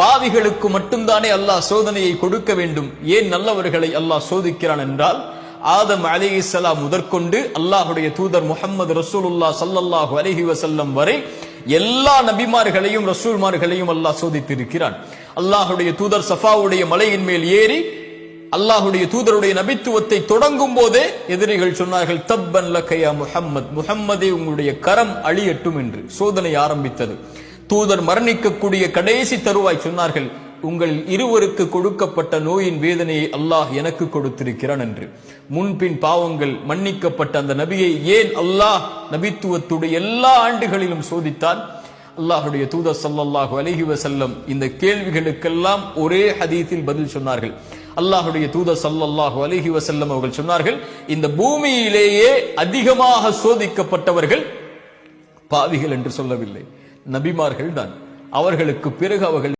பாவிகளுக்கு மட்டும்தானே அல்லாஹ் சோதனையை கொடுக்க வேண்டும். ஏன் நல்லவர்களை அல்லாஹ் சோதிக்கிறான் என்றால் ஆதம் அலிஹிஸ்ஸலாம் முதற்கொண்டு அல்லாஹுடைய தூதர் முகமது ரசூலுல்லா ஸல்லல்லாஹு அலஹி வசல்லம் வரை எல்லா நபிமார்களையும் ரசூல்மார்களையும் அல்லாஹ் சோதித்திருக்கிறான். அல்லாஹுடைய தூதர் சஃபாவுடைய மலையின் மேல் ஏறி அல்லாஹுடைய தூதருடைய நபித்துவத்தை தொடங்கும் போதே எதிரிகள் சொன்னார்கள் தப்பன் லக்கையா முஹம்மத் முஹம்மதே உங்களுடைய கரம் அழியட்டும் என்று சோதனை ஆரம்பித்தது. தூதர் மரணிக்கக்கூடிய கடைசி தருவாய் சொன்னார்கள் உங்கள் இருவருக்கு கொடுக்கப்பட்ட நோயின் வேதனையை அல்லாஹ் எனக்கு கொடுத்திருக்கிறான் என்று. முன்பின் பாவங்கள் மன்னிக்கப்பட்ட அந்த நபியை ஏன் அல்லாஹ் நபித்துவத்துடைய எல்லா ஆண்டுகளிலும் சோதித்தான்? அல்லாஹுடைய தூதர் சல்லாஹு அலஹி வசல்லம் இந்த கேள்விகளுக்கெல்லாம் ஒரே ஹதீத்தில் பதில் சொன்னார்கள். அல்லாஹுடைய தூதர் சல்லாஹு அலஹி வசல்லம் அவர்கள் சொன்னார்கள் இந்த பூமியிலேயே அதிகமாக சோதிக்கப்பட்டவர்கள் பாவிகள் என்று சொல்லவில்லை. நபிமார்கள் தான் அவர்களுக்கு பிறகு அவர்கள்